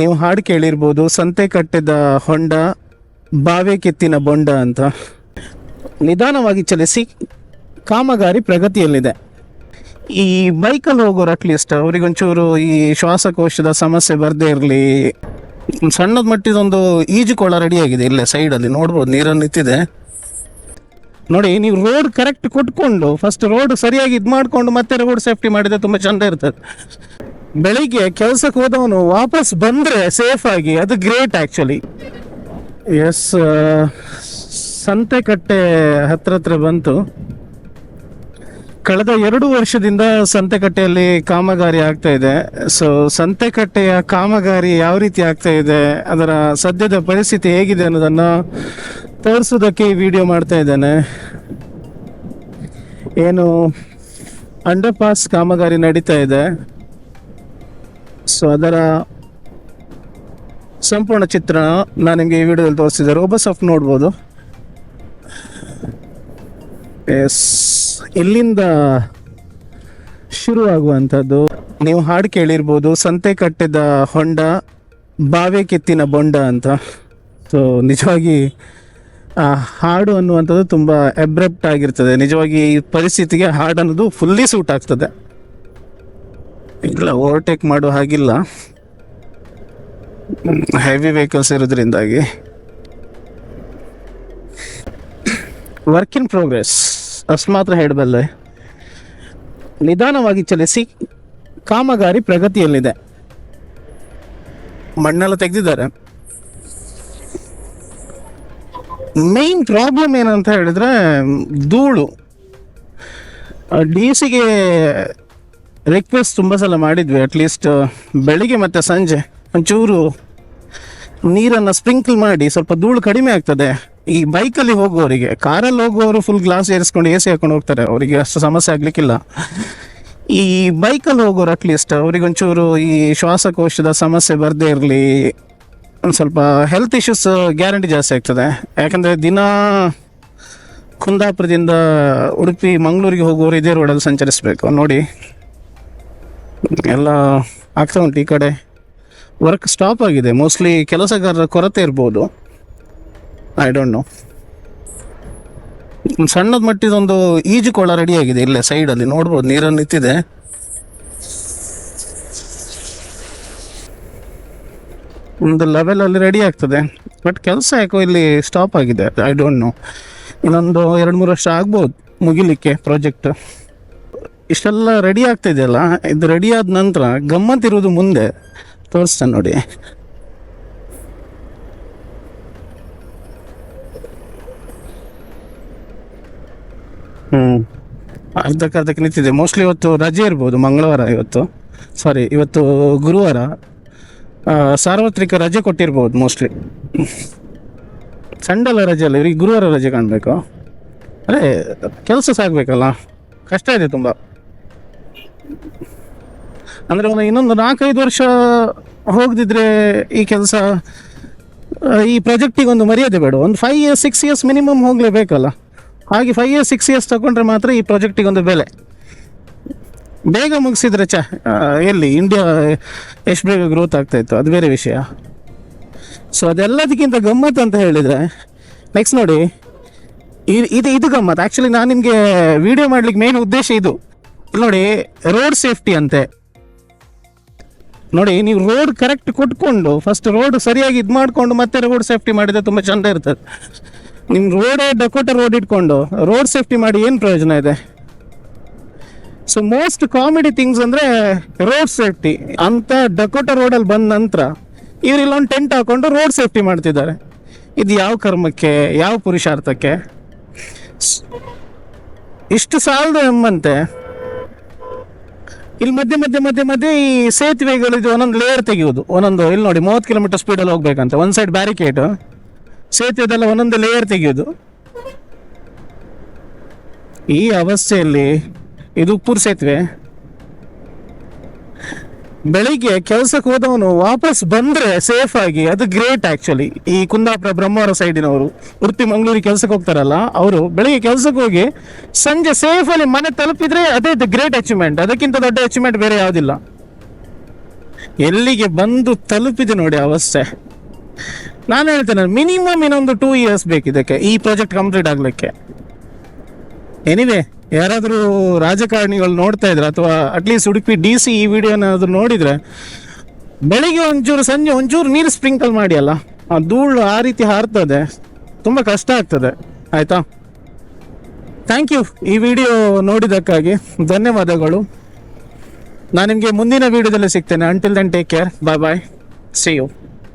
ನೀವು ಹಾಡು ಕೇಳಿರ್ಬೋದು, ಸಂತೆ ಕಟ್ಟಿದ ಹೊಂಡ, ಬಾವೆ ಕೆತ್ತಿನ ಬೊಂಡ ಅಂತ. ನಿಧಾನವಾಗಿ ಚಲಿಸಿ, ಕಾಮಗಾರಿ ಪ್ರಗತಿಯಲ್ಲಿದೆ. ಈ ಬೈಕಲ್ಲಿ ಹೋಗೋರು ಅಟ್ಲೀಸ್ಟ್ ಅವರಿಗೊಂಚೂರು ಈ ಶ್ವಾಸಕೋಶದ ಸಮಸ್ಯೆ ಬರದೇ ಇರಲಿ. ಸಣ್ಣದ ಮಟ್ಟಿದೊಂದು ಈಜುಕೊಳ ರೆಡಿ ಆಗಿದೆ ಇಲ್ಲೇ ಸೈಡಲ್ಲಿ ನೋಡ್ಬೋದು, ನೀರಲ್ಲಿ ನಿಂತಿದೆ. ನೋಡಿ, ನೀವು ರೋಡ್ ಕರೆಕ್ಟ್ ಕೊಟ್ಕೊಂಡು ಫಸ್ಟ್ ರೋಡ್ ಸರಿಯಾಗಿ ಇದು ಮಾಡಿಕೊಂಡು ಮತ್ತೆ ರೋಡ್ ಸೇಫ್ಟಿ ಮಾಡಿದ್ರೆ ತುಂಬ ಚೆಂದ ಇರ್ತದೆ. ಬೆಳಿಗ್ಗೆ ಕೆಲಸಕ್ಕೆ ಹೋದವನು ವಾಪಸ್ ಬಂದರೆ ಸೇಫ್ ಆಗಿ. ಅದು ಗ್ರೇಟ್ ಆ್ಯಕ್ಚುಲಿ ಎಸ್ ಸಂತೆಕಟ್ಟೆ ಹತ್ರ ಹತ್ರ ಬಂತು. ಕಳೆದ ಎರಡು ವರ್ಷದಿಂದ ಸಂತೆಕಟ್ಟೆಯಲ್ಲಿ ಕಾಮಗಾರಿ ಆಗ್ತಾ ಇದೆ. ಸೊ ಸಂತೆಕಟ್ಟೆಯ ಕಾಮಗಾರಿ ಯಾವ ರೀತಿ ಆಗ್ತಾ ಇದೆ, ಅದರ ಸದ್ಯದ ಪರಿಸ್ಥಿತಿ ಹೇಗಿದೆ ಅನ್ನೋದನ್ನು ತೋರಿಸೋದಕ್ಕೆ ಈ ವಿಡಿಯೋ ಮಾಡ್ತಾ ಇದ್ದೇನೆ. ಏನು ಅಂಡರ್ ಪಾಸ್ ಕಾಮಗಾರಿ ನಡೀತಾ ಇದೆ. ಸೊ ಅದರ ಸಂಪೂರ್ಣ ಚಿತ್ರ ನಾನು ನಿಮಗೆ ಈ ವಿಡಿಯೋದಲ್ಲಿ ತೋರಿಸಿದ್ದಾರೆ. ಒಬ್ಬ ಸಾಫ್ಟ್ ನೋಡ್ಬೋದು. ಎಸ್ ಇಲ್ಲಿಂದ ಶುರುವಾಗುವಂಥದ್ದು. ನೀವು ಹಾಡು ಕೇಳಿರ್ಬೋದು. ಸಂತೆ ಕಟ್ಟಿದ ಹೊಂಡ, ಬಾವೆ ಕೆತ್ತಿನ ಬೊಂಡ ಅಂತ. ಸೊ ನಿಜವಾಗಿ ಆ ಹಾಡು ಅನ್ನುವಂಥದ್ದು ತುಂಬ ಎಬ್ರಪ್ಟ್ ಆಗಿರ್ತದೆ. ನಿಜವಾಗಿ ಈ ಪರಿಸ್ಥಿತಿಗೆ ಹಾಡು ಅನ್ನೋದು ಫುಲ್ಲಿ ಸೂಟ್ ಆಗ್ತದೆ. ಇಲ್ಲ ಓವರ್ಟೇಕ್ ಮಾಡೋ ಹಾಗಿಲ್ಲ. ಹೆವಿ ವೆಹಿಕಲ್ಸ್ ಇರೋದ್ರಿಂದಾಗಿ. ವರ್ಕ್ ಇನ್ ಪ್ರೋಗ್ರೆಸ್ ಅಷ್ಟು ಮಾತ್ರ ಹೇಳಬಲ್ಲೆ. ನಿಧಾನವಾಗಿ ಚಲಿಸಿ, ಕಾಮಗಾರಿ ಪ್ರಗತಿಯಲ್ಲಿದೆ. ಮಣ್ಣೆಲ್ಲ ತೆಗೆದಿದ್ದಾರೆ. ಮೇನ್ ಪ್ರಾಬ್ಲಮ್ ಏನಂತ ಹೇಳಿದ್ರೆ, ಧೂಳು. ಡಿ ಸಿಗೆ ರಿಕ್ವೆಸ್ಟ್ ತುಂಬ ಸಲ ಮಾಡಿದ್ವಿ ಅಟ್ಲೀಸ್ಟ್ ಬೆಳಿಗ್ಗೆ ಮತ್ತು ಸಂಜೆ ಒಂಚೂರು ನೀರನ್ನು ಸ್ಪ್ರಿಂಕಲ್ ಮಾಡಿ ಸ್ವಲ್ಪ ಧೂಳು ಕಡಿಮೆ ಆಗ್ತದೆ. ಈ ಬೈಕಲ್ಲಿ ಹೋಗುವವರಿಗೆ ಕಾರಲ್ಲಿ ಹೋಗುವವರು ಫುಲ್ ಗ್ಲಾಸ್ ಏರಿಸ್ಕೊಂಡು ಎ ಸಿ ಹಾಕೊಂಡು ಹೋಗ್ತಾರೆ, ಅವರಿಗೆ ಅಷ್ಟು ಸಮಸ್ಯೆ ಆಗಲಿಕ್ಕಿಲ್ಲ. ಈ ಬೈಕಲ್ಲಿ ಹೋಗೋರು ಅಟ್ಲೀಸ್ಟ್ ಅವರಿಗೊಂಚೂರು ಈ ಶ್ವಾಸಕೋಶದ ಸಮಸ್ಯೆ ಬರದೇ ಇರಲಿ, ಒಂದು ಸ್ವಲ್ಪ ಹೆಲ್ತ್ ಇಶ್ಯೂಸ್ ಗ್ಯಾರಂಟಿ ಜಾಸ್ತಿ ಆಗ್ತದೆ. ಯಾಕಂದರೆ ದಿನ ಕುಂದಾಪುರದಿಂದ ಉಡುಪಿ, ಮಂಗಳೂರಿಗೆ ಹೋಗುವವರು ಇದೇ ರೋಡಲ್ಲಿ ಸಂಚರಿಸಬೇಕು. ನೋಡಿ ಎಲ್ಲ ಆಗ್ತಾ ಉಂಟು ಈ ಕಡೆ. ವರ್ಕ್ ಸ್ಟಾಪ್ ಆಗಿದೆ. ಮೋಸ್ಟ್ಲಿ ಕೆಲಸಗಾರರ ಕೊರತೆ ಇರ್ಬೋದು. ಐ ಡೋಂಟ್ ನೋ ಸಣ್ಣದ ಮಟ್ಟಿದೊಂದು ಈಜುಕೊಳ ರೆಡಿ ಆಗಿದೆ ಇಲ್ಲೇ ಸೈಡಲ್ಲಿ ನೋಡ್ಬೋದು, ನೀರಲ್ಲಿ ನಿಂತಿದೆ. ಒಂದು ಲೆವೆಲಲ್ಲಿ ರೆಡಿ ಆಗ್ತದೆ. ಬಟ್ ಕೆಲಸ ಯಾಕೋ ಇಲ್ಲಿ ಸ್ಟಾಪ್ ಆಗಿದೆ. ಐ ಡೋಂಟ್ ನೋ ಇನ್ನೊಂದು ಎರಡು ಮೂರು ವರ್ಷ ಆಗ್ಬೋದು ಮುಗಿಲಿಕ್ಕೆ ಪ್ರಾಜೆಕ್ಟ್ ಇಷ್ಟೆಲ್ಲ ರೆಡಿ ಆಗ್ತಿದೆಯಲ್ಲ ಇದು ರೆಡಿ ಆದ ನಂತರ ಗಮ್ಮತ್ತಿರೋದು ಮುಂದೆ. ತೋರಿಸ್ತೇನೆ ನೋಡಿ. ಹ್ಞೂ ಅರ್ಧಕ್ಕೆ ಅರ್ಧಕ್ಕೆ ನಿಂತಿದೆ. ಮೋಸ್ಟ್ಲಿ ಇವತ್ತು ರಜೆ ಇರ್ಬೋದು, ಮಂಗಳವಾರ ಇವತ್ತು. ಸಾರಿ ಇವತ್ತು ಗುರುವಾರ. ಸಾರ್ವತ್ರಿಕ ರಜೆ ಕೊಟ್ಟಿರ್ಬೋದು ಮೋಸ್ಟ್ಲಿ ಸಂಡೆಲ್ಲ ರಜೆ ಅಲ್ಲ, ಇವ್ರಿಗೆ ಗುರುವಾರ ರಜೆ ಕಾಣಬೇಕು. ಅದೇ, ಕೆಲಸ ಸಾಗಬೇಕಲ್ಲ ಕಷ್ಟ ಇದೆ ತುಂಬ. ಅಂದರೆ ಒಂದು ಇನ್ನೊಂದು ನಾಲ್ಕೈದು ವರ್ಷ ಹೋಗದಿದ್ರೆ ಈ ಕೆಲಸ ಈ ಪ್ರಾಜೆಕ್ಟಿಗೆ ಒಂದು ಮರ್ಯಾದೆ ಬೇಡ. ಒಂದು five years six years minimum ಹೋಗಲೇಬೇಕಲ್ಲ. ಹಾಗೆ ಫೈವ್ ಇಯರ್ಸ್ ಸಿಕ್ಸ್ ಇಯರ್ಸ್ ತಗೊಂಡ್ರೆ ಮಾತ್ರ ಈ ಪ್ರಾಜೆಕ್ಟಿಗೆ ಒಂದು ಬೆಲೆ. ಬೇಗ ಮುಗಿಸಿದ್ರೆ ಚ ಎಲ್ಲಿ? ಇಂಡಿಯಾ ಎಷ್ಟು ಬೇಗ ಗ್ರೋತ್ ಆಗ್ತಾಯಿತ್ತು ಅದು ಬೇರೆ ವಿಷಯ. ಸೊ ಅದೆಲ್ಲದಕ್ಕಿಂತ ಗಮ್ಮತ್ತು ಅಂತ ಹೇಳಿದರೆ ನೆಕ್ಸ್ಟ್ ನೋಡಿ ಇದು ಇದು ಗಮ್ಮತ್ತು ಆ್ಯಕ್ಚುಲಿ ನಾನು ನಿಮಗೆ ವಿಡಿಯೋ ಮಾಡ್ಲಿಕ್ಕೆ ಮೇನ್ ಉದ್ದೇಶ ಇದು. ನೋಡಿ ರೋಡ್ ಸೇಫ್ಟಿ ಅಂತೆ. ನೋಡಿ, ನೀವು ರೋಡ್ ಕರೆಕ್ಟ್ ಕೊಟ್ಕೊಂಡು ಫಸ್ಟ್ ರೋಡ್ ಸರಿಯಾಗಿ ಇದು ಮಾಡಿಕೊಂಡು ಮತ್ತೆ ರೋಡ್ ಸೇಫ್ಟಿ ಮಾಡಿದ್ರೆ ತುಂಬ ಚೆಂದ ಇರ್ತದೆ. ನಿಮ್ಮ ರೋಡೇ ಡಕೋಟ ರೋಡ್ ಇಟ್ಕೊಂಡು ರೋಡ್ ಸೇಫ್ಟಿ ಮಾಡಿ ಏನು ಪ್ರಯೋಜನ ಇದೆ? ಸೊ ಮೋಸ್ಟ್ ಕಾಮಿಡಿ ಥಿಂಗ್ಸ್ ಅಂದರೆ ರೋಡ್ ಸೇಫ್ಟಿ ಅಂತ ಡಕೋಟ ರೋಡಲ್ಲಿ ಬಂದ ನಂತರ ಇವರು ಇಲ್ಲೊಂದು ಟೆಂಟ್ ಹಾಕೊಂಡು ರೋಡ್ ಸೇಫ್ಟಿ ಮಾಡ್ತಿದ್ದಾರೆ. ಇದು ಯಾವ ಕರ್ಮಕ್ಕೆ, ಯಾವ ಪುರುಷಾರ್ಥಕ್ಕೆ? ಇಷ್ಟು ಸಾಲದು ಎಂಬಂತೆ ಇಲ್ಲಿ ಮಧ್ಯೆ ಮಧ್ಯೆ ಮಧ್ಯೆ ಮಧ್ಯೆ ಈ ಸೇತುವೆಗಳು ಇದು ಒಂದೊಂದು ಲೇಯರ್ ತೆಗೆಯೋದು ಒಂದೊಂದು, ಇಲ್ಲಿ ನೋಡಿ, ಮೂವತ್ತು ಕಿಲೋಮೀಟರ್ ಸ್ಪೀಡಲ್ಲಿ ಹೋಗ್ಬೇಕಂತ. ಒಂದು ಸೈಡ್ ಬ್ಯಾರಿಕೇಡ್ ಸೇತುವೆದೆಲ್ಲ ಒಂದೊಂದು ಲೇಯರ್ ತೆಗೆಯೋದು ಈ ಅವಸ್ಥೆಯಲ್ಲಿ ಇದು ಉಪ್ಪೂರು ಸೇತುವೆ. ಬೆಳಿಗ್ಗೆ ಕೆಲಸಕ್ಕೆ ಹೋದವನು ವಾಪಸ್ ಬಂದ್ರೆ ಸೇಫ್ ಆಗಿ, ಅದು ಗ್ರೇಟ್ ಆಕ್ಚುಲಿ ಈ ಕುಂದಾಪುರ ಬ್ರಹ್ಮವರ ಸೈಡಿನವರು ಉಡುಪಿ, ಮಂಗಳೂರಿಗೆ ಕೆಲಸಕ್ಕೆ ಹೋಗ್ತಾರಲ್ಲ, ಅವರು ಬೆಳಿಗ್ಗೆ ಕೆಲಸಕ್ಕೆ ಹೋಗಿ ಸಂಜೆ ಸೇಫ್ ಅಲ್ಲಿ ಮನೆ ತಲುಪಿದ್ರೆ ಅದೇ ದ ಗ್ರೇಟ್ ಅಚೀವ್ಮೆಂಟ್ ಅದಕ್ಕಿಂತ ದೊಡ್ಡ ಅಚೀವ್ಮೆಂಟ್ ಬೇರೆ ಯಾವುದಿಲ್ಲ. ಎಲ್ಲಿಗೆ ಬಂದು ತಲುಪಿದೆ ನೋಡಿ ಅವಸ್ಥೆ. ನಾನು ಹೇಳ್ತೇನೆ ಮಿನಿಮಮ್ ಇನ್ನೊಂದು ಟೂ ಇಯರ್ಸ್ ಬೇಕಿದ್ದಕ್ಕೆ, ಈ ಪ್ರಾಜೆಕ್ಟ್ ಕಂಪ್ಲೀಟ್ ಆಗಲಿಕ್ಕೆ. ಎನಿವೆ ಯಾರಾದರೂ ರಾಜಕಾರಣಿಗಳು ನೋಡ್ತಾ ಇದ್ರೆ ಅಥವಾ ಅಟ್ಲೀಸ್ಟ್ ಉಡುಪಿ ಡಿ ಸಿ ಈ ವಿಡಿಯೋನಾದರೂ ನೋಡಿದರೆ, ಬೆಳಿಗ್ಗೆ ಒಂಚೂರು, ಸಂಜೆ ಒಂಚೂರು ನೀರು ಸ್ಪ್ರಿಂಕಲ್ ಮಾಡಿ ಅಲ್ಲ, ಆ ಧೂಳು ಆ ರೀತಿ ಹಾರ್ತದೆ, ತುಂಬ ಕಷ್ಟ ಆಗ್ತದೆ, ಆಯಿತಾ? ಥ್ಯಾಂಕ್ ಯು ಈ ವಿಡಿಯೋ ನೋಡಿದ್ದಕ್ಕಾಗಿ, ಧನ್ಯವಾದಗಳು. ನಾನು ನಿಮಗೆ ಮುಂದಿನ ವಿಡಿಯೋದಲ್ಲಿ ಸಿಗ್ತೇನೆ. Until then take care bye bye see you